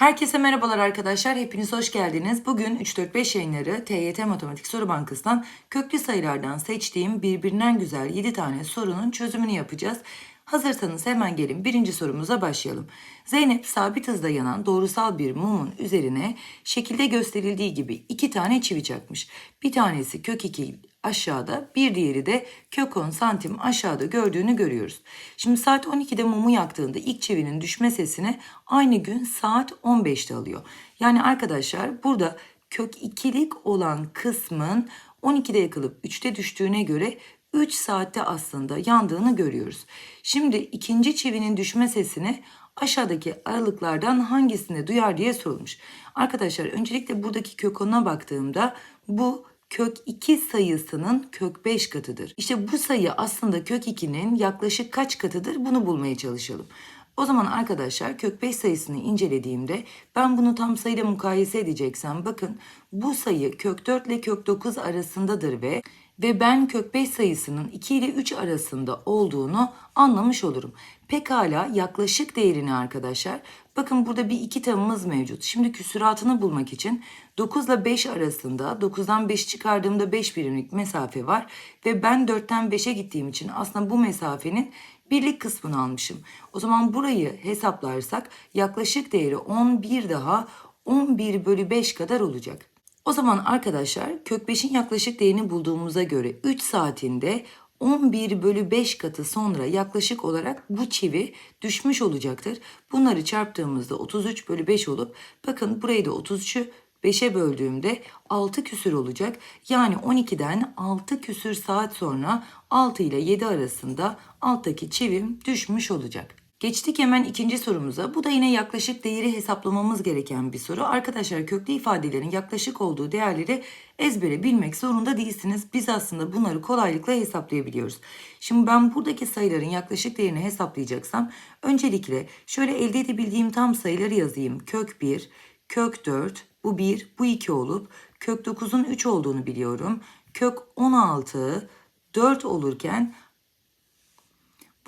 Herkese merhabalar arkadaşlar. Hepiniz hoş geldiniz. Bugün 3-4-5 yayınları TYT Matematik Soru Bankası'ndan köklü sayılardan seçtiğim birbirinden güzel 7 tane sorunun çözümünü yapacağız. Hazırsanız hemen gelin birinci sorumuza başlayalım. Zeynep sabit hızda yanan doğrusal bir mumun üzerine şekilde gösterildiği gibi iki tane çivi çakmış. Bir tanesi kök 2 aşağıda bir diğeri de kök 10 santim aşağıda gördüğünü görüyoruz. Şimdi saat 12'de mumu yaktığında ilk çivinin düşme sesini aynı gün saat 15'te alıyor. Yani arkadaşlar burada kök 2'lik olan kısmın 12'de yakılıp 3'te düştüğüne göre 3 saatte aslında yandığını görüyoruz. Şimdi ikinci çivinin düşme sesini aşağıdaki aralıklardan hangisinde duyar diye sorulmuş. Arkadaşlar öncelikle buradaki kök 10'a baktığımda bu kök 2 sayısının kök 5 katıdır. İşte bu sayı aslında kök 2'nin yaklaşık kaç katıdır bunu bulmaya çalışalım. O zaman arkadaşlar kök 5 sayısını incelediğimde ben bunu tam sayıyla mukayese edeceksem bakın bu sayı kök 4 ile kök 9 arasındadır ve ve ben kök 5 sayısının 2 ile 3 arasında olduğunu anlamış olurum. Pekala yaklaşık değerini arkadaşlar bakın burada bir iki tamımız mevcut. Şimdi küsuratını bulmak için 9 ile 5 arasında 9'dan 5 çıkardığımda 5 birimlik mesafe var ve ben 4'ten 5'e gittiğim için aslında bu mesafenin birlik kısmını almışım. O zaman burayı hesaplarsak yaklaşık değeri 11 daha 11 bölü 5 kadar olacak. O zaman arkadaşlar kök 5'in yaklaşık değerini bulduğumuza göre 3 saatinde 11 bölü 5 katı sonra yaklaşık olarak bu çivi düşmüş olacaktır. Bunları çarptığımızda 33 bölü 5 olup bakın burayı da 33'ü 5'e böldüğümde 6 küsür olacak. Yani 12'den 6 küsür saat sonra 6 ile 7 arasında alttaki çivim düşmüş olacak. Geçtik hemen ikinci sorumuza. Bu da yine yaklaşık değeri hesaplamamız gereken bir soru. Arkadaşlar köklü ifadelerin yaklaşık olduğu değerleri ezbere bilmek zorunda değilsiniz. Biz aslında bunları kolaylıkla hesaplayabiliyoruz. Şimdi ben buradaki sayıların yaklaşık değerini hesaplayacaksam öncelikle şöyle elde edebildiğim tam sayıları yazayım. Kök 1, kök 4, bu 1, bu 2 olup kök 9'un 3 olduğunu biliyorum. Kök 16, 4 olurken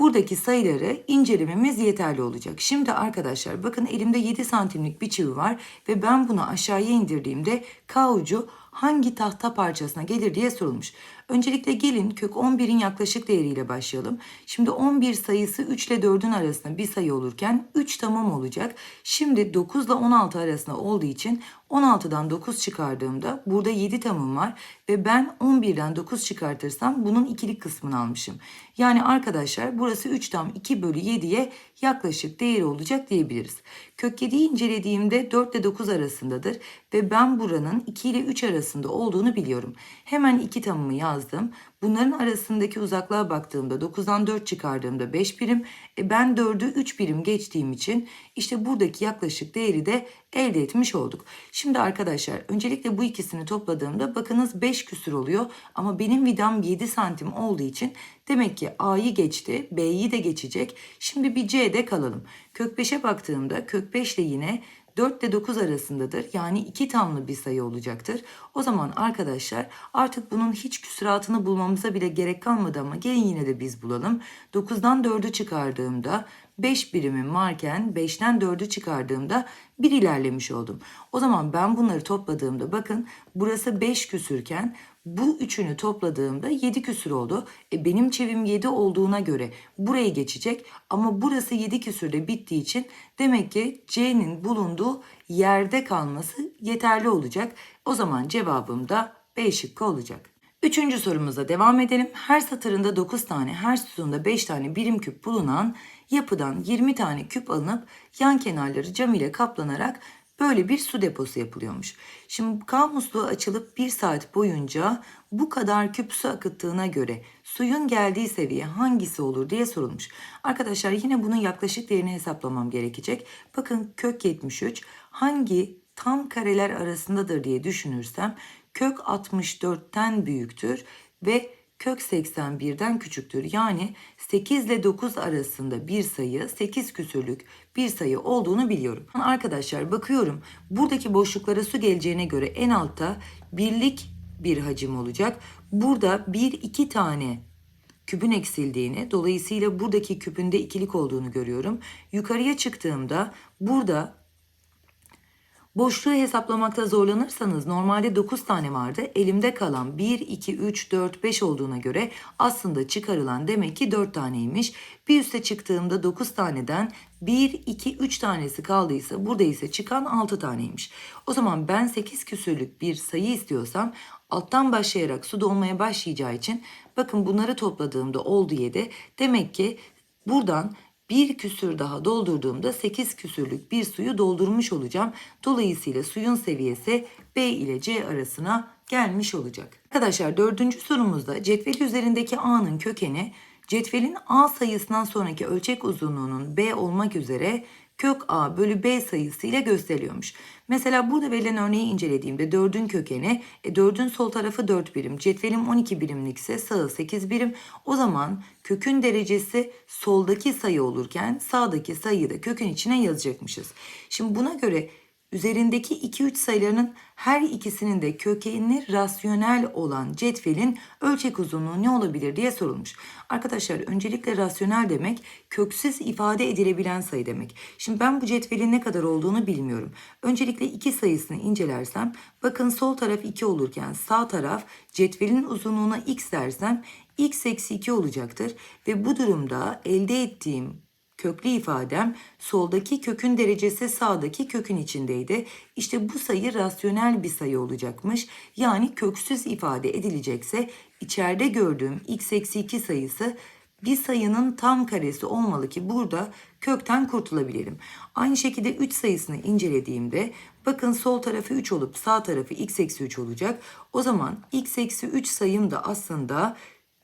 Buradaki sayıları incelememiz yeterli olacak. Şimdi arkadaşlar bakın elimde 7 santimlik bir çivi var ve ben bunu aşağıya indirdiğimde K ucu hangi tahta parçasına gelir diye sorulmuş. Öncelikle gelin kök 11'in yaklaşık değeriyle başlayalım. Şimdi 11 sayısı 3 ile 4'ün arasında bir sayı olurken 3 tamam olacak. Şimdi 9 ile 16 arasında olduğu için 16'dan 9 çıkardığımda burada 7 tamım var ve ben 11'den 9 çıkartırsam bunun ikilik kısmını almışım. Yani arkadaşlar burası 3 tam 2 bölü 7'ye yaklaşık değeri olacak diyebiliriz. Kök 7'yi incelediğimde 4 ile 9 arasındadır ve ben buranın 2 ile 3 arasında olduğunu biliyorum. Hemen iki tamımı yazdım. Bunların arasındaki uzaklığa baktığımda 9'dan 4 çıkardığımda 5 birim. E ben 4'ü 3 birim geçtiğim için işte buradaki yaklaşık değeri de elde etmiş olduk. Şimdi arkadaşlar öncelikle bu ikisini topladığımda bakınız 5 küsür oluyor. Ama benim vidam 7 santim olduğu için demek ki A'yı geçti B'yi de geçecek. Şimdi bir C'de kalalım. Kök 5'e baktığımda kök 5 ile yine 4 ile 9 arasındadır. Yani iki tamlı bir sayı olacaktır. O zaman arkadaşlar artık bunun hiç küsuratını bulmamıza bile gerek kalmadı ama gelin yine de biz bulalım. 9'dan 4'ü çıkardığımda 5 birimim varken 5'ten 4'ü çıkardığımda 1 ilerlemiş oldum. O zaman ben bunları topladığımda bakın burası 5 küsürken bu üçünü topladığımda 7 küsür oldu. E benim çevim 7 olduğuna göre burayı geçecek ama burası 7 küsürde bittiği için demek ki C'nin bulunduğu yerde kalması yeterli olacak. O zaman cevabım da B şıkkı olacak. Üçüncü sorumuza devam edelim. Her satırında 9 tane, her sütunda 5 tane birim küp bulunan yapıdan 20 tane küp alınıp yan kenarları cam ile kaplanarak böyle bir su deposu yapılıyormuş. Şimdi K musluğu açılıp bir saat boyunca bu kadar küp su akıttığına göre suyun geldiği seviye hangisi olur diye sorulmuş. Arkadaşlar yine bunun yaklaşık değerini hesaplamam gerekecek. Bakın kök 73 hangi tam kareler arasındadır diye düşünürsem kök 64'ten büyüktür ve kök 81'den küçüktür. Yani 8 ile 9 arasında bir sayı 8 küsürlük bir sayı olduğunu biliyorum. Arkadaşlar bakıyorum buradaki boşluklara su geleceğine göre en altta birlik bir hacim olacak. Burada bir iki tane küpün eksildiğini dolayısıyla buradaki küpünde ikilik olduğunu görüyorum. Yukarıya çıktığımda burada Boşluğu hesaplamakta zorlanırsanız normalde 9 tane vardı. Elimde kalan 1, 2, 3, 4, 5 olduğuna göre aslında çıkarılan demek ki 4 taneymiş. Bir üste çıktığımda 9 taneden 1, 2, 3 tanesi kaldıysa burada ise çıkan 6 taneymiş. O zaman ben 8 küsürlük bir sayı istiyorsam alttan başlayarak su dolmaya başlayacağı için bakın bunları topladığımda oldu 7. Demek ki buradan bir küsür daha doldurduğumda 8 küsürlük bir suyu doldurmuş olacağım. Dolayısıyla suyun seviyesi B ile C arasına gelmiş olacak. Arkadaşlar dördüncü sorumuzda cetvel üzerindeki A'nın kökeni cetvelin A sayısından sonraki ölçek uzunluğunun B olmak üzere kök A bölü B sayısı ile gösteriliyormuş. Mesela burada verilen örneği incelediğimde 4'ün kökeni, e 4'ün sol tarafı 4 birim, cetvelim 12 birimlikse sağı 8 birim. O zaman kökün derecesi soldaki sayı olurken sağdaki sayıyı da kökün içine yazacakmışız. Şimdi buna göre Üzerindeki 2-3 sayılarının her ikisinin de kökeni rasyonel olan cetvelin ölçek uzunluğu ne olabilir diye sorulmuş. Arkadaşlar öncelikle rasyonel demek köksüz ifade edilebilen sayı demek. Şimdi ben bu cetvelin ne kadar olduğunu bilmiyorum. Öncelikle iki sayısını incelersem bakın sol taraf 2 olurken sağ taraf cetvelin uzunluğuna x dersem x eksi 2 olacaktır. Ve bu durumda elde ettiğim köklü ifadem soldaki kökün derecesi sağdaki kökün içindeydi. İşte bu sayı rasyonel bir sayı olacakmış. Yani köksüz ifade edilecekse içeride gördüğüm x eksi 2 sayısı bir sayının tam karesi olmalı ki burada kökten kurtulabilirim. Aynı şekilde 3 sayısını incelediğimde bakın sol tarafı 3 olup sağ tarafı x eksi 3 olacak. O zaman x eksi 3 sayım da aslında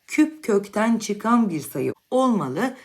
küp kökten çıkan bir sayı olmalı.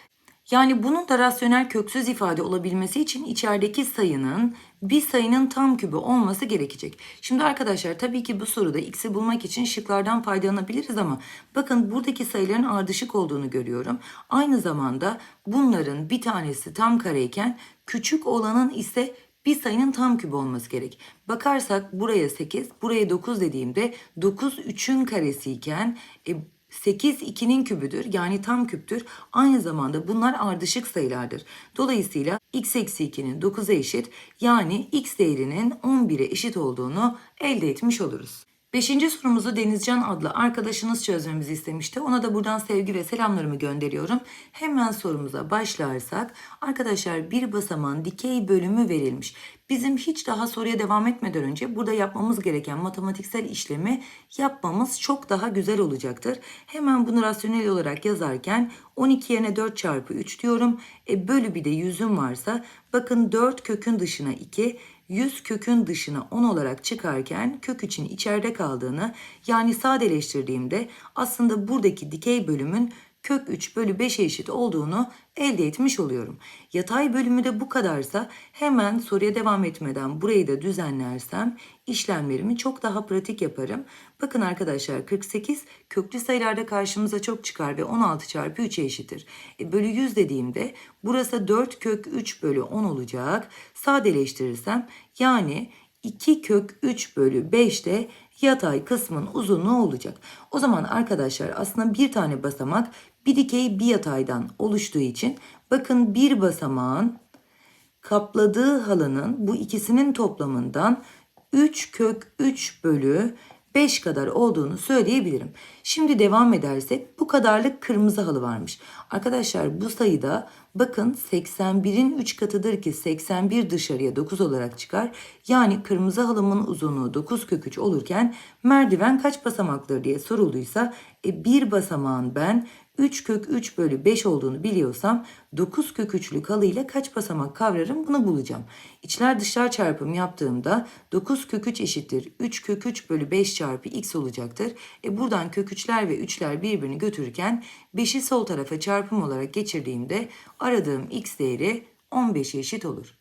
Yani bunun da rasyonel köksüz ifade olabilmesi için içerideki sayının bir sayının tam kübü olması gerekecek. Şimdi arkadaşlar tabii ki bu soruda x'i bulmak için şıklardan faydalanabiliriz ama bakın buradaki sayıların ardışık olduğunu görüyorum. Aynı zamanda bunların bir tanesi tam kareyken küçük olanın ise bir sayının tam kübü olması gerek. Bakarsak buraya 8, buraya 9 dediğimde 9 3'ün karesiyken e, 8 2'nin kübüdür yani tam küptür. Aynı zamanda bunlar ardışık sayılardır. Dolayısıyla x eksi 2'nin 9'a eşit yani x değerinin 11'e eşit olduğunu elde etmiş oluruz. Beşinci sorumuzu Denizcan adlı arkadaşınız çözmemizi istemişti. Ona da buradan sevgi ve selamlarımı gönderiyorum. Hemen sorumuza başlarsak arkadaşlar bir basamağın dikey bölümü verilmiş. Bizim hiç daha soruya devam etmeden önce burada yapmamız gereken matematiksel işlemi yapmamız çok daha güzel olacaktır. Hemen bunu rasyonel olarak yazarken 12 yerine 4 çarpı 3 diyorum. E, bölü bir de yüzüm varsa bakın 4 kökün dışına 2 100 kökün dışına 10 olarak çıkarken kök için içeride kaldığını yani sadeleştirdiğimde aslında buradaki dikey bölümün kök 3 bölü 5'e eşit olduğunu elde etmiş oluyorum. Yatay bölümü de bu kadarsa hemen soruya devam etmeden burayı da düzenlersem işlemlerimi çok daha pratik yaparım. Bakın arkadaşlar 48 köklü sayılarda karşımıza çok çıkar ve 16 çarpı 3'e eşittir. E, bölü 100 dediğimde burası 4 kök 3 bölü 10 olacak. Sadeleştirirsem yani 2 kök 3 bölü 5 de yatay kısmın uzunluğu olacak. O zaman arkadaşlar aslında bir tane basamak bir dikey bir yataydan oluştuğu için bakın bir basamağın kapladığı halının bu ikisinin toplamından 3 kök 3 bölü 5 kadar olduğunu söyleyebilirim. Şimdi devam edersek bu kadarlık kırmızı halı varmış. Arkadaşlar bu sayıda bakın 81'in 3 katıdır ki 81 dışarıya 9 olarak çıkar. Yani kırmızı halımın uzunluğu 9 kök 3 olurken merdiven kaç basamaktır diye sorulduysa e, bir basamağın ben 3 kök 3 bölü 5 olduğunu biliyorsam 9 kök 3'lük halı ile kaç basamak kavrarım bunu bulacağım. İçler dışlar çarpım yaptığımda 9 kök 3 eşittir 3 kök 3 bölü 5 çarpı x olacaktır. E buradan kök 3'ler ve 3'ler birbirini götürürken 5'i sol tarafa çarpım olarak geçirdiğimde aradığım x değeri 15'e eşit olur.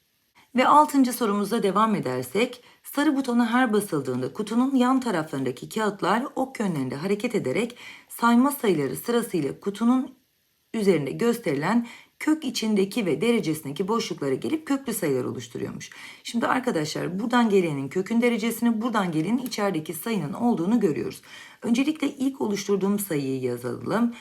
Ve altıncı sorumuzda devam edersek sarı butona her basıldığında kutunun yan taraflarındaki kağıtlar ok yönlerinde hareket ederek sayma sayıları sırasıyla kutunun üzerinde gösterilen kök içindeki ve derecesindeki boşluklara gelip köklü sayılar oluşturuyormuş. Şimdi arkadaşlar buradan gelenin kökün derecesini buradan gelenin içerideki sayının olduğunu görüyoruz. Öncelikle ilk oluşturduğum sayıyı yazalım.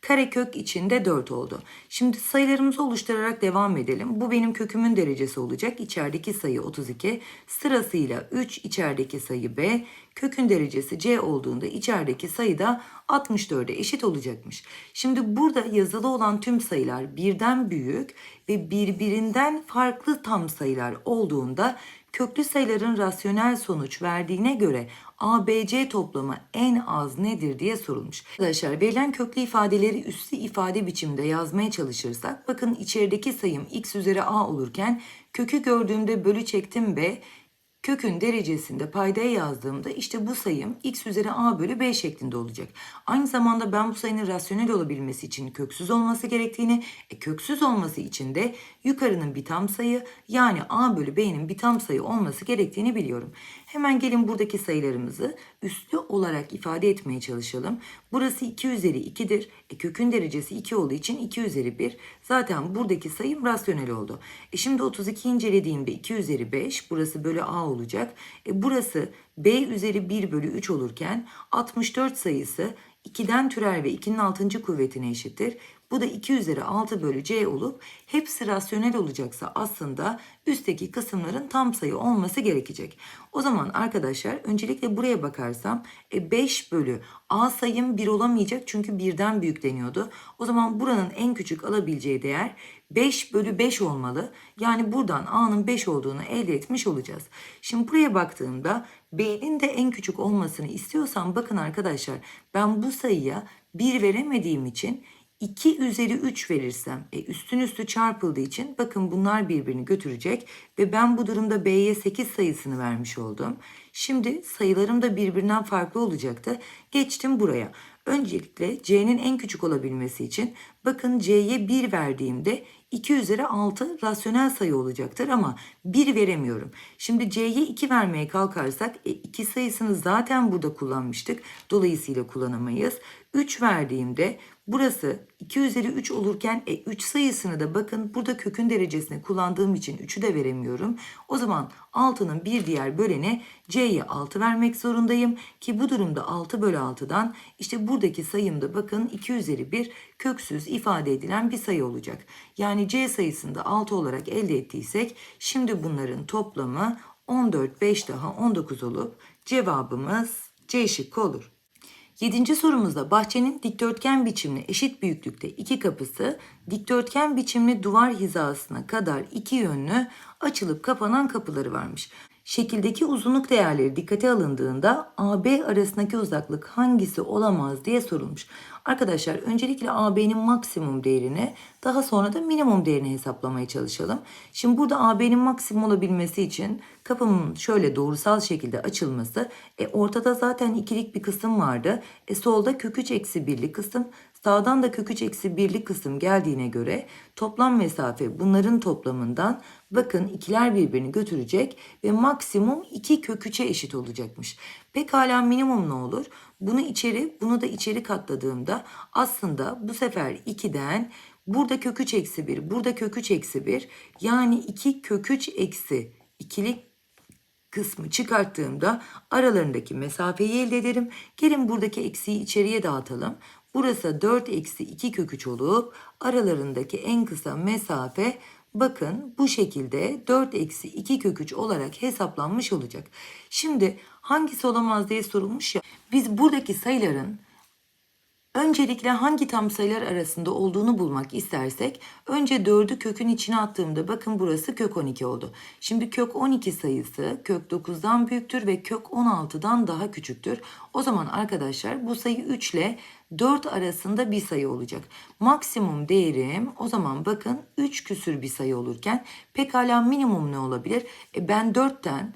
Karekök içinde 4 oldu. Şimdi sayılarımızı oluşturarak devam edelim. Bu benim kökümün derecesi olacak. İçerideki sayı 32. Sırasıyla 3 içerideki sayı B. Kökün derecesi C olduğunda içerideki sayı da 64'e eşit olacakmış. Şimdi burada yazılı olan tüm sayılar birden büyük ve birbirinden farklı tam sayılar olduğunda köklü sayıların rasyonel sonuç verdiğine göre ABC toplamı en az nedir diye sorulmuş. Arkadaşlar verilen köklü ifadeleri üslü ifade biçiminde yazmaya çalışırsak bakın içerideki sayım x üzeri a olurken kökü gördüğümde bölü çektim ve kökün derecesinde paydaya yazdığımda işte bu sayım x üzeri a bölü b şeklinde olacak. Aynı zamanda ben bu sayının rasyonel olabilmesi için köksüz olması gerektiğini, e, köksüz olması için de yukarının bir tam sayı yani a bölü b'nin bir tam sayı olması gerektiğini biliyorum. Hemen gelin buradaki sayılarımızı üslü olarak ifade etmeye çalışalım. Burası 2 üzeri 2'dir. E, kökün derecesi 2 olduğu için 2 üzeri 1. Zaten buradaki sayım rasyonel oldu. E, şimdi 32 incelediğimde 2 üzeri 5. Burası bölü a olacak. E, burası b üzeri 1 bölü 3 olurken 64 sayısı 2'den türer ve 2'nin 6. kuvvetine eşittir. Bu da 2 üzeri 6 bölü c olup hepsi rasyonel olacaksa aslında üstteki kısımların tam sayı olması gerekecek. O zaman arkadaşlar öncelikle buraya bakarsam e, 5 bölü a sayım 1 olamayacak çünkü birden büyük deniyordu. O zaman buranın en küçük alabileceği değer 5 bölü 5 olmalı. Yani buradan a'nın 5 olduğunu elde etmiş olacağız. Şimdi buraya baktığımda b'nin de en küçük olmasını istiyorsam bakın arkadaşlar ben bu sayıya 1 veremediğim için 2 üzeri 3 verirsem e, üstün üstü çarpıldığı için bakın bunlar birbirini götürecek ve ben bu durumda b'ye 8 sayısını vermiş oldum. Şimdi sayılarım da birbirinden farklı olacaktı. Geçtim buraya. Öncelikle c'nin en küçük olabilmesi için bakın c'ye 1 verdiğimde 2 üzeri 6 rasyonel sayı olacaktır ama 1 veremiyorum. Şimdi c'ye 2 vermeye kalkarsak e, 2 sayısını zaten burada kullanmıştık. Dolayısıyla kullanamayız. 3 verdiğimde burası 2 üzeri 3 olurken e, 3 sayısını da bakın burada kökün derecesini kullandığım için 3'ü de veremiyorum. O zaman 6'nın bir diğer bölene c'ye 6 vermek zorundayım ki bu durumda 6 bölü 6'dan işte buradaki sayımda bakın 2 üzeri 1 köksüz ifade edilen bir sayı olacak. Yani c sayısında 6 olarak elde ettiysek şimdi bunların toplamı 14 5 daha 19 olup cevabımız C şıkkı olur. Yedinci sorumuzda bahçenin dikdörtgen biçimli eşit büyüklükte iki kapısı dikdörtgen biçimli duvar hizasına kadar iki yönlü açılıp kapanan kapıları varmış. Şekildeki uzunluk değerleri dikkate alındığında AB arasındaki uzaklık hangisi olamaz diye sorulmuş. Arkadaşlar öncelikle AB'nin maksimum değerini daha sonra da minimum değerini hesaplamaya çalışalım. Şimdi burada AB'nin maksimum olabilmesi için kapımın şöyle doğrusal şekilde açılması e, ortada zaten ikilik bir kısım vardı. E, solda kök 3 eksi birlik kısım sağdan da kök 3 eksi birlik kısım geldiğine göre toplam mesafe bunların toplamından bakın ikiler birbirini götürecek ve maksimum 2 kök 3'e eşit olacakmış. Pekala minimum ne olur? Bunu içeri, bunu da içeri katladığımda aslında bu sefer 2'den burada kök 3 eksi 1, burada kök 3 eksi 1 yani 2 kök 3 eksi ikilik kısmı çıkarttığımda aralarındaki mesafeyi elde ederim. Gelin buradaki eksiği içeriye dağıtalım. Burası 4 eksi 2 kök 3 olup aralarındaki en kısa mesafe bakın bu şekilde 4 eksi 2 kök 3 olarak hesaplanmış olacak. Şimdi hangisi olamaz diye sorulmuş ya. Biz buradaki sayıların Öncelikle hangi tam sayılar arasında olduğunu bulmak istersek önce 4'ü kökün içine attığımda bakın burası kök 12 oldu. Şimdi kök 12 sayısı kök 9'dan büyüktür ve kök 16'dan daha küçüktür. O zaman arkadaşlar bu sayı 3 ile 4 arasında bir sayı olacak. Maksimum değerim o zaman bakın 3 küsür bir sayı olurken pekala minimum ne olabilir? E ben 4'ten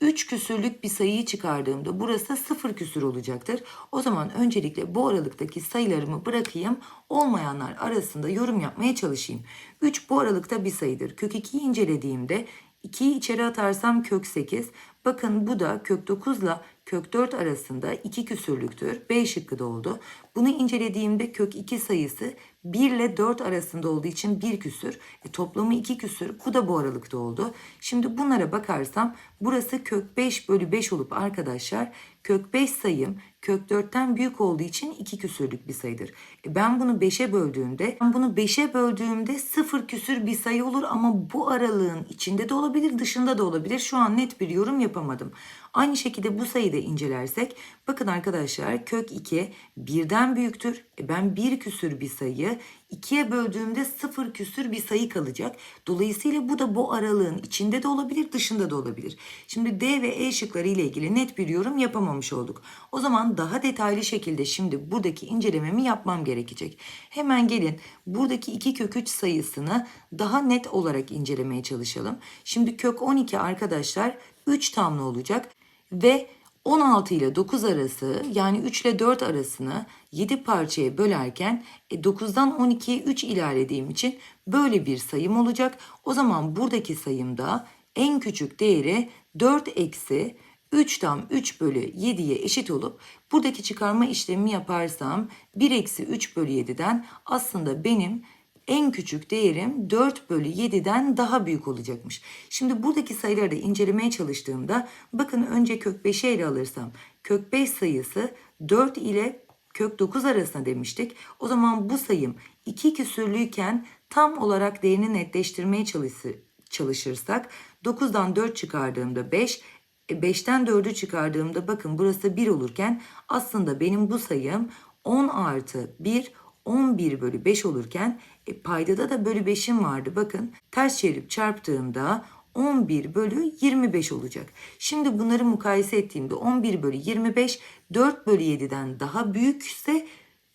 3 küsürlük bir sayıyı çıkardığımda burası 0 küsür olacaktır. O zaman öncelikle bu aralıktaki sayılarımı bırakayım. Olmayanlar arasında yorum yapmaya çalışayım. 3 bu aralıkta bir sayıdır. Kök 2'yi incelediğimde 2'yi içeri atarsam kök 8. Bakın bu da kök 9 ile kök 4 arasında 2 küsürlüktür. B şıkkı da oldu. Bunu incelediğimde kök 2 sayısı 1 ile 4 arasında olduğu için 1 küsür. E, toplamı 2 küsür. Bu da bu aralıkta oldu. Şimdi bunlara bakarsam burası kök 5 bölü 5 olup arkadaşlar Kök 5 sayım kök 4'ten büyük olduğu için 2 küsürlük bir sayıdır. E ben bunu 5'e böldüğümde, ben bunu 5'e böldüğümde 0 küsür bir sayı olur ama bu aralığın içinde de olabilir, dışında da olabilir. Şu an net bir yorum yapamadım. Aynı şekilde bu sayıyı da incelersek, bakın arkadaşlar kök 2 birden büyüktür. E ben 1 küsür bir sayı 2'ye böldüğümde 0 küsür bir sayı kalacak. Dolayısıyla bu da bu aralığın içinde de olabilir, dışında da olabilir. Şimdi D ve E şıkları ile ilgili net bir yorum yapamamış olduk. O zaman daha detaylı şekilde şimdi buradaki incelememi yapmam gerekecek. Hemen gelin buradaki 2 kök 3 sayısını daha net olarak incelemeye çalışalım. Şimdi kök 12 arkadaşlar 3 tamlı olacak ve 16 ile 9 arası yani 3 ile 4 arasını 7 parçaya bölerken e, 9'dan 12'ye 3 ilerlediğim için böyle bir sayım olacak. O zaman buradaki sayımda en küçük değeri 4 eksi 3 tam 3 bölü 7'ye eşit olup buradaki çıkarma işlemi yaparsam 1 eksi 3 bölü 7'den aslında benim en küçük değerim 4 bölü 7'den daha büyük olacakmış. Şimdi buradaki sayıları da incelemeye çalıştığımda bakın önce kök 5'i ele alırsam kök 5 sayısı 4 ile kök 9 arasında demiştik. O zaman bu sayım 2 küsürlüyken tam olarak değerini netleştirmeye çalışır, çalışırsak 9'dan 4 çıkardığımda 5, 5'ten 4'ü çıkardığımda bakın burası 1 olurken aslında benim bu sayım 10 artı 1 11 bölü 5 olurken e, paydada da bölü 5'im vardı. Bakın ters çevirip çarptığımda 11 bölü 25 olacak. Şimdi bunları mukayese ettiğimde 11 bölü 25 4 bölü 7'den daha büyükse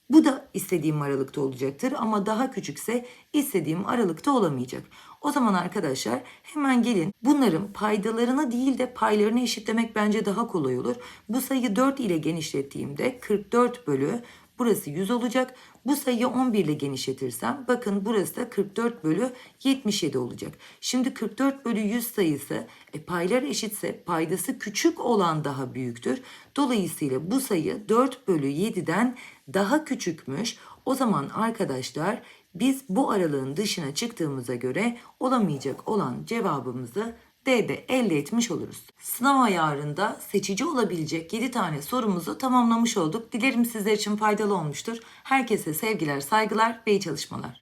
bu da istediğim aralıkta olacaktır ama daha küçükse istediğim aralıkta olamayacak. O zaman arkadaşlar hemen gelin bunların paydalarını değil de paylarını eşitlemek bence daha kolay olur. Bu sayıyı 4 ile genişlettiğimde 44 bölü burası 100 olacak. Bu sayıyı 11 ile genişletirsem bakın burası da 44 bölü 77 olacak. Şimdi 44 bölü 100 sayısı e, paylar eşitse paydası küçük olan daha büyüktür. Dolayısıyla bu sayı 4 bölü 7'den daha küçükmüş. O zaman arkadaşlar biz bu aralığın dışına çıktığımıza göre olamayacak olan cevabımızı D'de elde etmiş oluruz. Sınav ayarında seçici olabilecek 7 tane sorumuzu tamamlamış olduk. Dilerim sizler için faydalı olmuştur. Herkese sevgiler, saygılar ve iyi çalışmalar.